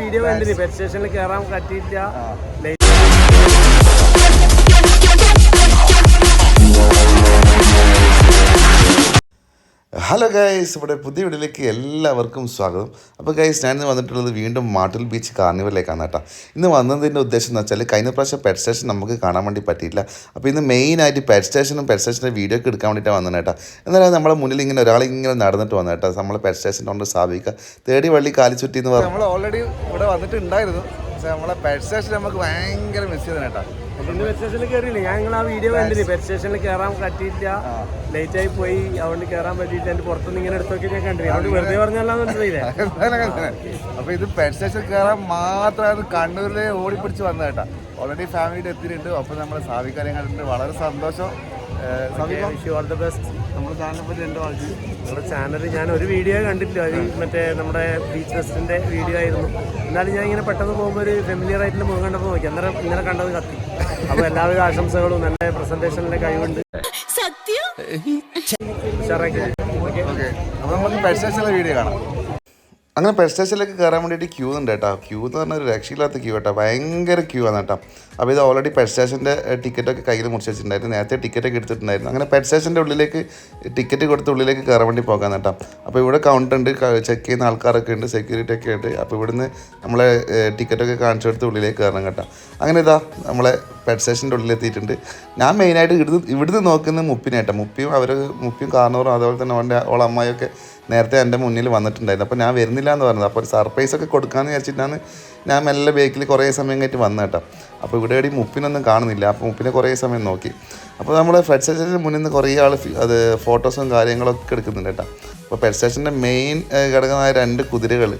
Video കണ്ടില്ല? Pet സ്റ്റേഷനിൽ കയറാൻ പറ്റിയില്ല. ഹലോ ഗൈസ് ഇവിടെ പുതിയ വീഡിയോയിലേക്ക് എല്ലാവർക്കും സ്വാഗതം. അപ്പോൾ ഗൈസ് ഞാൻ ഇന്ന് വന്നിട്ടുള്ളത് വീണ്ടും മാട്ടിൽ ബീച്ച് കാർണിവലിലേക്കാണ് കേട്ടോ. ഇന്ന് വന്നതിന്റെ ഉദ്ദേശം എന്ന് വെച്ചാൽ കഴിഞ്ഞ പ്രാവശ്യം പെറ്റ് സ്റ്റേഷൻ നമുക്ക് കാണാൻ വേണ്ടി പറ്റിയില്ല അപ്പോൾ ഇന്ന് മെയിനായിട്ട് പെറ്റ് സ്റ്റേഷനും പെറ്റ് സ്റ്റേഷന്റെ വീഡിയോ ഒക്കെ എടുക്കാൻ വേണ്ടിയിട്ടാണ് വന്നത് കേട്ടോ. എന്നാലും നമ്മുടെ മുന്നിൽ ഇങ്ങനെ ഒരാൾ ഇങ്ങനെ നടന്നിട്ട് വന്നു കേട്ടോ. നമ്മൾ പെറ്റ് സ്റ്റേഷന്റെ കൊണ്ട് സ്ഥാപിക്കുക. തേടി വള്ളി കാലി ചുറ്റി എന്ന് പറഞ്ഞു നമ്മൾ ഓൾറെഡി ഇവിടെ വന്നിട്ടുണ്ടായിരുന്നു. പക്ഷേ നമ്മളെ പെറ്റ് സ്റ്റേഷൻ നമുക്ക് ഭയങ്കര മിസ് ചെയ്തേ കേട്ടോ. ഇന്ന് പെറ്റ് സ്റ്റേഷനിൽ കയറിയില്ല ഞാൻ നിങ്ങൾ ആ വീഡിയോ കണ്ടിന് പെറ്റ് സ്റ്റേഷനിൽ കയറാൻ പറ്റിയില്ല. ലേറ്റ് ആയി പോയി. അതുകൊണ്ട് കയറാൻ പറ്റിയില്ല. എന്റെ പുറത്തുനിന്ന് ഇങ്ങനെ എടുത്തൊക്കെ ഞാൻ കണ്ടില്ല? അതുകൊണ്ട് വെറുതെ പറഞ്ഞല്ലാന്ന് മനസ്സിലായില്ലേ? അപ്പൊ ഇത് പെറ്റ് സ്റ്റേഷൻ കയറാൻ മാത്രമാണ് കണ്ണൂരിലെ ഓടിപ്പിടിച്ച് വന്നതേട്ടാ ഓൾറെഡി ഫാമിലിയുടെ എത്തിയിട്ടുണ്ട്. അപ്പൊ നമ്മൾ സാവിക്കാരെ കണ്ടിട്ടുണ്ട്. വളരെ സന്തോഷം. ഓൾ ദ ബെസ്റ്റ് നമ്മുടെ ചാനലിനെ പറ്റി നമ്മുടെ ചാനൽ ഞാൻ ഒരു വീഡിയോ കണ്ടിട്ടില്ല. അത് മറ്റേ നമ്മുടെ ബീച്ച് ഫെസ്റ്റിന്റെ വീഡിയോ ആയിരുന്നു. എന്നാലും ഞാൻ ഇങ്ങനെ പെട്ടെന്ന് പോകുമ്പോൾ ഒരു ഫെമിലിയർ ആയിട്ടുള്ള മുഖം കണ്ടപ്പോൾ നോക്കി. അന്നേരം ഇങ്ങനെ കണ്ടത് കത്തി. അപ്പോൾ എല്ലാവിധ ആശംസകളും. നല്ല പ്രസന്റേഷനിലെ കഴിവുണ്ട്. സത്യം? ഉഷാറാക്കി ഓക്കെ ഓക്കെ അപ്പൊ നമുക്ക് സ്റ്റേഷനിലെ വീഡിയോ കാണാം. അങ്ങനെ പെറ്റ് സ്റ്റേഷനിലേക്ക് കയറാൻ വേണ്ടിയിട്ട് ക്യൂ ഉണ്ട് കേട്ടോ. ക്യൂ എന്ന് പറഞ്ഞാൽ ഒരു രക്ഷയില്ലാത്ത ക്യൂ കേട്ടോ. ഭയങ്കര ക്യൂ ആണ് കേട്ടോ. അപ്പോൾ ഇത് ഓൾറെഡി പെറ്റ് സ്റ്റേഷന്റെ ടിക്കറ്റൊക്കെ കയ്യിൽ മുറിച്ച് വെച്ചിട്ടുണ്ടായിരുന്നു. നേരത്തെ ടിക്കറ്റൊക്കെ എടുത്തിട്ടുണ്ടായിരുന്നു. അങ്ങനെ പെറ്റ് സ്റ്റേഷന്റെ ഉള്ളിലേക്ക് ടിക്കറ്റ് കൊടുത്ത് ഉള്ളിലേക്ക് കയറാൻ വേണ്ടി പോകാൻ കേട്ടോ. അപ്പോൾ ഇവിടെ കൗണ്ടർ ഉണ്ട് ചെക്ക് ചെയ്യുന്ന ആൾക്കാരൊക്കെ ഉണ്ട് സെക്യൂരിറ്റി ഒക്കെ ഉണ്ട്. അപ്പോൾ ഇവിടുന്ന് നമ്മളെ ടിക്കറ്റൊക്കെ കാണിച്ചു കൊടുത്ത് ഉള്ളിലേക്ക് കയറണം കേട്ടോ. അങ്ങനെ ഇതാ നമ്മളെ പെറ്റ് സ്റ്റേഷന്റെ ഉള്ളിൽ എത്തിയിട്ടുണ്ട്. ഞാൻ മെയിനായിട്ട് ഇവിടുന്ന് ഇവിടുന്ന് നോക്കുന്ന മുപ്പിനെ കേട്ടോ. മുപ്പിയും അവർ മുപ്പിയും കാർണൂറും അതുപോലെ തന്നെ അവന്റെ ഓളെ അമ്മായിയൊക്കെ നേരത്തെ എന്റെ മുന്നിൽ വന്നിട്ടുണ്ടായിരുന്നു. അപ്പോൾ ഞാൻ വരുന്നില്ല എന്ന് പറഞ്ഞത്. അപ്പോൾ ഒരു സർപ്രൈസ് ഒക്കെ കൊടുക്കാമെന്ന് വിചാരിച്ചിട്ടാണ് ഞാൻ മെല്ലെ ബേക്കിൽ കുറേ സമയം കഴിഞ്ഞിട്ട് വന്നത് കേട്ടോ. അപ്പോൾ ഇവിടെ എവിടെ മുപ്പിനൊന്നും കാണുന്നില്ല. അപ്പോൾ മുപ്പിനെ കുറേ സമയം നോക്കി. അപ്പോൾ നമ്മൾ ഫെഡ് സ്റ്റേഷന്റെ മുന്നിൽ നിന്ന് കുറേ ആൾ അത് ഫോട്ടോസും കാര്യങ്ങളൊക്കെ എടുക്കുന്നുണ്ട് കേട്ടോ. അപ്പോൾ ഫെഡ് സ്റ്റേഷന്റെ മെയിൻ ഘടകമായ രണ്ട് കുതിരകൾ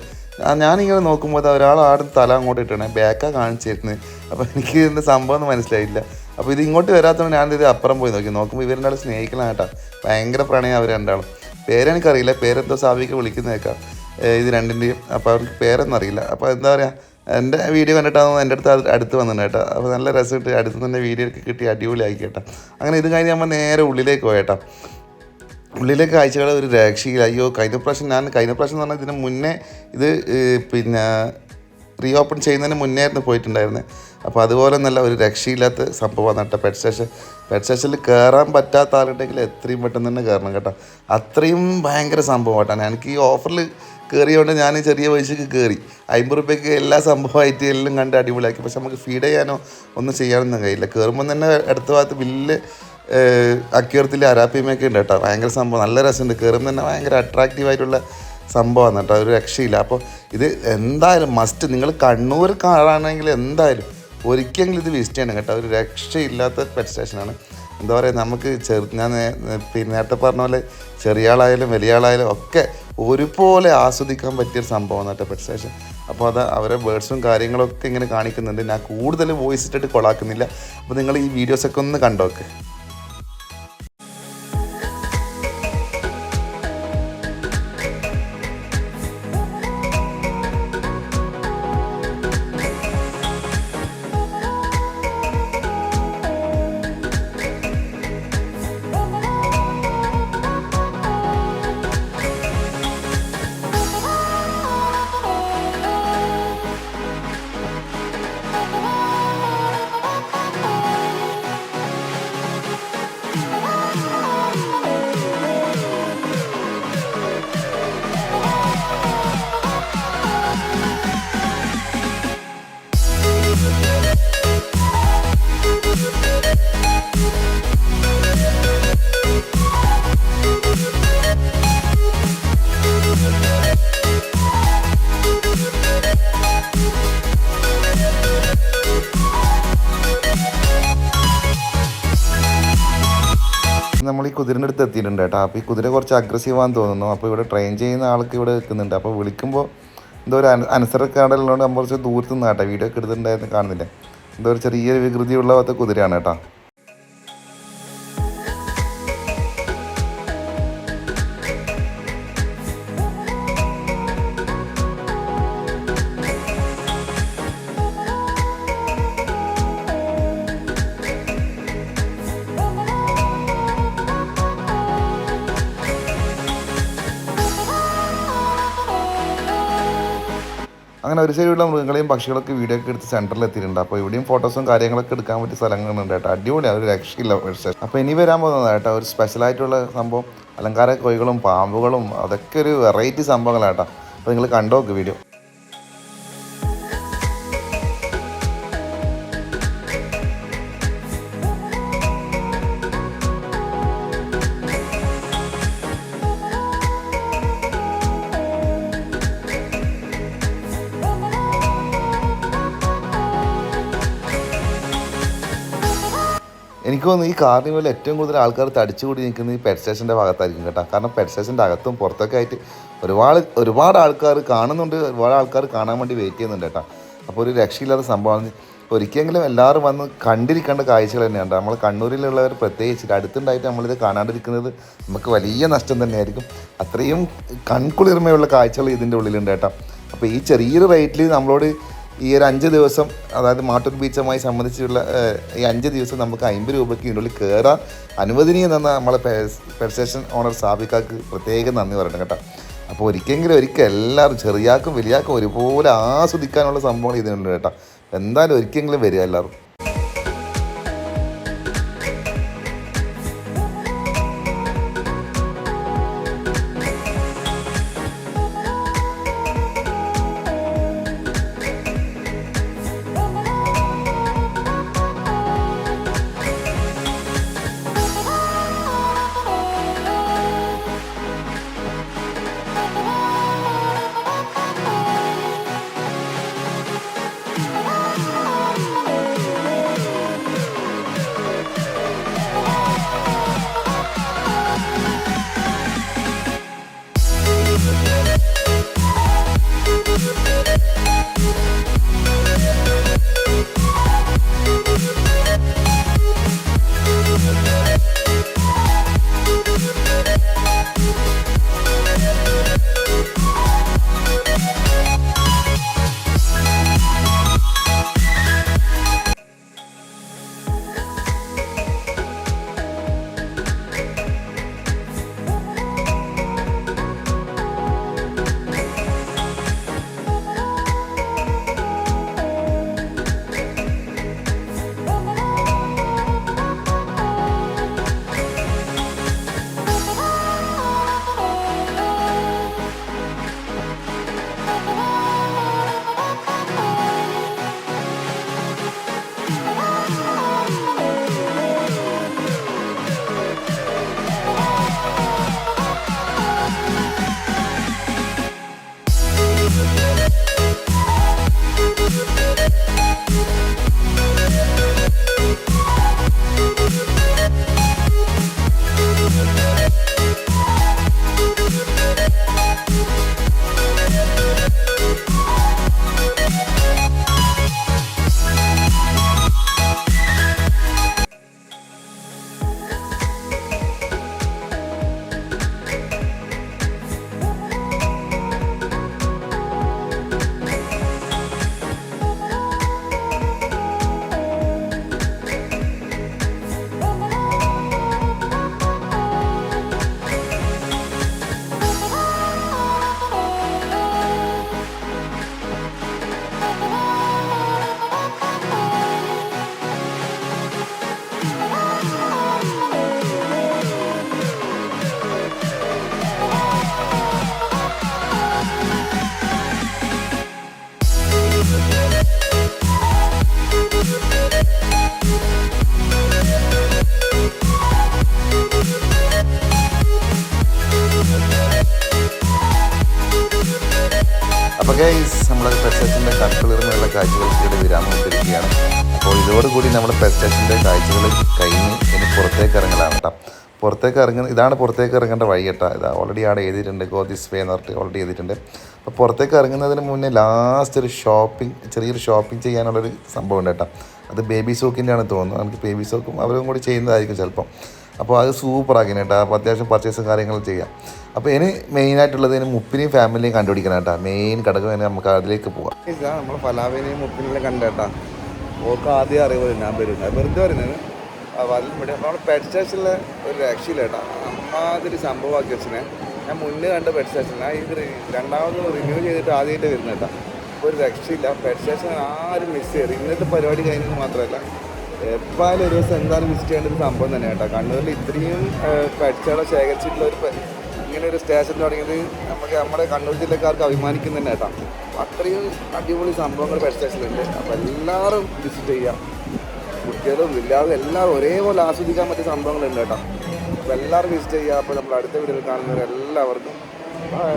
ഞാനിങ്ങനെ നോക്കുമ്പോൾ ഒരാൾ ആടും തല അങ്ങോട്ട് ഇട്ടാണ് ബാക്കാണ് കാണിച്ചിരുന്നത്. അപ്പോൾ എനിക്ക് ഇതിന്റെ സംഭവം ഒന്നും മനസ്സിലായില്ല. അപ്പോൾ ഇത് ഇങ്ങോട്ട് വരാത്തതുകൊണ്ട് ഞാനിത് അപ്പുറം പോയി നോക്കി. നോക്കുമ്പോൾ ഇവർ ആൾ സ്നേഹിക്കണം കേട്ടോ. ഭയങ്കര പ്രണയം അവർ രണ്ടാളും. പേരെനിക്കറിയില്ല. പേരെന്തോ സാബിക്ക് വിളിക്കുന്നേക്കാം. ഇത് രണ്ടിന്റെയും അപ്പോൾ അവർക്ക് പേരൊന്നും അറിയില്ല അപ്പോൾ എന്താ പറയുക എന്റെ വീഡിയോ കണ്ടിട്ടാണ് എന്റെ അടുത്ത് അടുത്ത് വന്നിട്ടുണ്ട് കേട്ടോ. അപ്പോൾ നല്ല രസമായിട്ട് അടുത്ത് തന്നെ വീഡിയോ ഒക്കെ കിട്ടി അടിപൊളിയാക്കി കേട്ടോ. അങ്ങനെ ഇത് കഴിഞ്ഞ് നമ്മൾ നേരെ ഉള്ളിലേക്ക് പോയേട്ടാ. ഉള്ളിലേക്ക് കാഴ്ചകൾ ഒരു രക്ഷയില്ല അയ്യോ കഴിഞ്ഞ പ്രാവശ്യം ഞാൻ കഴിഞ്ഞ പ്രാവശ്യം എന്ന് പറഞ്ഞാൽ ഇതിന് മുന്നേ ഇത് പിന്നെ റീ ഓപ്പൺ ചെയ്യുന്നതിന് മുന്നേ ആയിരുന്നു പോയിട്ടുണ്ടായിരുന്നത് അപ്പോൾ അതുപോലെ നല്ല ഒരു രക്ഷയില്ലാത്ത സംഭവമാണ് കേട്ടോ. പെറ്റ് സ്റ്റേഷൻ പെറ്റ് സ്റ്റേഷനിൽ കയറാൻ പറ്റാത്ത ആളുണ്ടെങ്കിൽ എത്രയും പെട്ടെന്ന് തന്നെ കയറണം കേട്ടോ. അത്രയും ഭയങ്കര സംഭവമായിട്ടാണ് എനിക്ക് ഈ ഓഫറിൽ കയറിയതുകൊണ്ട് ഞാൻ ചെറിയ പൈസക്ക് കയറി അമ്പത് റുപ്യക്ക് എല്ലാ സംഭവമായിട്ട് എല്ലാം കണ്ട് അടിപൊളിയാക്കി. പക്ഷെ നമുക്ക് ഫീഡ് ചെയ്യാനോ ഒന്നും ചെയ്യാനൊന്നും കഴിയില്ല. കയറുമ്പോൾ തന്നെ അടുത്ത ഭാഗത്ത് ബില്ല് അക്യൂർത്തിൽ അരാപ്പിമയൊക്കെ ഉണ്ട് കേട്ടോ. ഭയങ്കര സംഭവം. നല്ല രസമുണ്ട്. കയറുമ്പോൾ തന്നെ ഭയങ്കര അട്രാക്റ്റീവ് ആയിട്ടുള്ള സംഭവമാണ് കേട്ടോ. ഒരു രക്ഷയില്ല. അപ്പോൾ ഇത് എന്തായാലും മസ്റ്റ് നിങ്ങൾ കണ്ണൂർ കാണുകയാണെങ്കിൽ എന്തായാലും ഒരിക്കലെങ്കിലും ഇത് വേസ്റ്റ് ചെയ്യണം കേട്ടോ. ഒരു രക്ഷയില്ലാത്ത പെറ്റ് സ്റ്റേഷനാണ് എന്താ പറയുക നമുക്ക് ചെറു ഞാൻ പിന്നെ നേരത്തെ പറഞ്ഞ പോലെ ചെറിയ ആളായാലും വലിയ ആളായാലും ഒക്കെ ഒരുപോലെ ആസ്വദിക്കാൻ പറ്റിയൊരു സംഭവമാണ് കേട്ടോ പെറ്റ് സ്റ്റേഷൻ അപ്പോൾ അത് അവരെ ബേർഡ്സും കാര്യങ്ങളൊക്കെ ഇങ്ങനെ കാണിക്കുന്നുണ്ട്. ഞാൻ കൂടുതൽ വോയിസ് ഇട്ടിട്ട് കൊളാക്കുന്നില്ല. അപ്പോൾ നിങ്ങൾ ഈ വീഡിയോസൊക്കെ ഒന്ന് കണ്ടോക്ക്. ഈ കുതിരന്റെ അടുത്ത് എത്തിയിട്ടുണ്ട് കേട്ടോ. അപ്പോൾ ഈ കുതിര കുറച്ച് അഗ്രസീവാന്ന് തോന്നുന്നു. അപ്പോൾ ഇവിടെ ട്രെയിൻ ചെയ്യുന്ന ആൾക്ക് ഇവിടെ നിൽക്കുന്നുണ്ട്. അപ്പോൾ വിളിക്കുമ്പോൾ എന്തോ ഒരു അനു അനുസരക്കാടലുള്ളതുകൊണ്ട് നമ്മൾ കുറച്ച് ദൂരത്ത് നിന്ന് കേട്ടോ. വീഡിയോ ഒക്കെ എടുത്തിട്ടുണ്ടായിരുന്നു കാണുന്നില്ല. എന്തോ ഒരു ചെറിയ വികൃതിയുള്ള പോലത്തെ കുതിരയാണ് കേട്ടോ. അങ്ങനെ ഒരു സൈഡിലുള്ള മൃഗങ്ങളെയും പക്ഷികളൊക്കെ വീഡിയോ ഒക്കെ എടുത്ത് സെന്ററിൽ എത്തിയിട്ടുണ്ട്. അപ്പോൾ ഇവിടെയും ഫോട്ടോസും കാര്യങ്ങളൊക്കെ എടുക്കാൻ പറ്റിയ സ്ഥലങ്ങളുണ്ട് കേട്ടോ. അടിപൊളിയാണ് ഒരു രക്ഷയില്ല അപ്പോൾ ഇനി വരാൻ പോകുന്നത് കേട്ടോ ഒരു സ്പെഷ്യലായിട്ടുള്ള സംഭവം. അലങ്കാര കോഴികളും പാമ്പുകളും അതൊക്കെ ഒരു വെറൈറ്റി സംഭവങ്ങളാണ് കേട്ടോ. അപ്പോൾ നിങ്ങൾ കണ്ടോക്ക് വീഡിയോ എനിക്ക് തോന്നുന്നു ഈ കാർണിവലിൽ ഏറ്റവും കൂടുതൽ ആൾക്കാർ തടിച്ചുകൂടി നിൽക്കുന്നത് ഈ പെറ്റ് സ്റ്റേഷന്റെ ഭാഗത്തായിരിക്കും കേട്ടോ. കാരണം പെറ്റ് സ്റ്റേഷന്റെ അകത്തും പുറത്തൊക്കെ ആയിട്ട് ഒരുപാട് ഒരുപാട് ആൾക്കാർ കാണുന്നുണ്ട് ഒരുപാട് ആൾക്കാർ കാണാൻ വേണ്ടി വെയിറ്റ് ചെയ്യുന്നുണ്ട് കേട്ടോ. അപ്പോൾ ഒരു രക്ഷയില്ലാത്ത സംഭവമാണ്. ഒരിക്കലെങ്കിലും എല്ലാവരും വന്ന് കണ്ടിരിക്കേണ്ട കാഴ്ചകൾ തന്നെയാണ് നമ്മൾ കണ്ണൂരിലുള്ളവർ പ്രത്യേകിച്ച് അടുത്തുണ്ടായിട്ട് നമ്മളിത് കാണാണ്ടിരിക്കുന്നത് നമുക്ക് വലിയ നഷ്ടം തന്നെയായിരിക്കും. അത്രയും കൺകുളിർമയുള്ള കാഴ്ചകൾ ഇതിന്റെ ഉള്ളിലുണ്ട് കേട്ടോ. അപ്പോൾ ഈ ചെറിയൊരു റേറ്റിൽ നമ്മളോട് ഈ ഒരു അഞ്ച് ദിവസം അതായത് മാട്ടൂർ ബീച്ചുമായി സംബന്ധിച്ചുള്ള ഈ അഞ്ച് ദിവസം നമുക്ക് അമ്പത് രൂപയ്ക്ക് ഇതിനുള്ളിൽ കയറാൻ അനുവദനീയം തന്ന നമ്മളെ പെർസേഷൻ ഓണർ സാബിക്കാക്ക് പ്രത്യേകം നന്ദി പറയണം കേട്ടോ. അപ്പോൾ ഒരിക്കലെങ്കിലും ഒരിക്കൽ എല്ലാവരും ചെറിയാക്കും വലിയാക്കും ഒരുപോലെ ആസ്വദിക്കാനുള്ള സംഭവങ്ങൾ ഇതിനുണ്ട് കേട്ടോ. എന്തായാലും ഒരിക്കലെങ്കിലും വരിക എല്ലാവരും. നമ്മുടെ പെസ്റ്റേഷന്റെ കാഴ്ചകൾ ഇവിടെ വിരാമം ഇട്ടിരിക്കുകയാണ് അപ്പോൾ ഇതോടുകൂടി നമ്മുടെ പെസ്റ്റേഷന്റെ കാഴ്ചകൾ കഴിഞ്ഞ് ഇനി പുറത്തേക്ക് ഇറങ്ങലാണ് കേട്ടോ. പുറത്തേക്ക് ഇറങ്ങുന്ന ഇതാണ് പുറത്തേക്ക് ഇറങ്ങേണ്ട വഴി കേട്ടോ. ഇതാ ഓൾറെഡി അവിടെ എഴുതിയിട്ടുണ്ട് ഗോദിസ് വേ എന്ന് പറഞ്ഞിട്ട് ഓൾറെഡി എഴുതിയിട്ടുണ്ട്. അപ്പോൾ പുറത്തേക്ക് ഇറങ്ങുന്നതിന് മുന്നേ ലാസ്റ്റ് ഒരു ഷോപ്പിംഗ് ചെറിയൊരു ഷോപ്പിംഗ് ചെയ്യാനുള്ളൊരു സംഭവം ഉണ്ട് കേട്ടോ. അത് ബേബി സോക്കിന്റെ ആണ് തോന്നുന്നു. നമുക്ക് ബേബി സോക്കും അവരും കൂടി ചെയ്യുന്നതായിരിക്കും ചിലപ്പം. അപ്പോൾ അത് സൂപ്പറാക്കി കേട്ടോ. അപ്പോൾ അത്യാവശ്യം പർച്ചേസും കാര്യങ്ങളും ചെയ്യാം. അപ്പോൾ ഇനി മെയിനായിട്ടുള്ളത് ഇനി മുപ്പിനെയും ഫാമിലിയും കണ്ടുപിടിക്കണം കേട്ടോ. മെയിൻ ഘടകം തന്നെ നമുക്ക് അതിലേക്ക് പോകാം നമ്മൾ ഫലാവിനെയും മുപ്പിനെല്ലാം കണ്ടേട്ടാ ഓർക്ക് ആദ്യം അറിവ് ഞാൻ വരുന്നത്. വെറുതെ വരുന്നത് ഇവിടെ നമ്മൾ പെറ്റ് സ്റ്റേഷനിലെ ഒരു രക്ഷയില്ല കേട്ടോ. അമ്മാതിരി സംഭവമാക്കി വെച്ചിനെ. ഞാൻ മുന്നേ കണ്ട പെറ്റ് സ്റ്റേഷനാണ് ഇത് രണ്ടാമത് റിന്യൂ ചെയ്തിട്ട് ആദ്യമായിട്ട് വരുന്നത് കേട്ടോ. ഒരു രക്ഷയില്ല. പെറ്റ് സ്റ്റേഷൻ ആരും മിസ് ചെയ്യരുത്. ഇന്നത്തെ പരിപാടി കഴിഞ്ഞത് മാത്രമല്ല. എപ്പാലും ഒരു ദിവസം എന്തായാലും വിസിറ്റ് ചെയ്യേണ്ട ഒരു സംഭവം തന്നെ കേട്ടോ. കണ്ണൂരിൽ ഇത്രയും പെറ്റ്സുകളെ ശേഖരിച്ചിട്ടുള്ള ഒരു ഇങ്ങനെ ഒരു സ്റ്റേഷൻ തുടങ്ങിയത് നമുക്ക് നമ്മുടെ കണ്ണൂർ ജില്ലക്കാർക്ക് അഭിമാനിക്കുന്ന തന്നെ കേട്ടോ. അത്രയും അടിപൊളി സംഭവങ്ങൾ പെറ്റ് സ്റ്റേഷനിലുണ്ട് അപ്പോൾ എല്ലാവരും വിസിറ്റ് ചെയ്യാം. കുട്ടികളും ഇല്ലാതെ എല്ലാവരും ഒരേപോലെ ആസ്വദിക്കാൻ പറ്റിയ സംഭവങ്ങളുണ്ട് കേട്ടോ. അപ്പോൾ എല്ലാവരും വിസിറ്റ് ചെയ്യുക അപ്പോൾ നമ്മൾ അടുത്ത വീഡിയോയിൽ കാണുന്നവരെല്ലാവർക്കും. ബൈ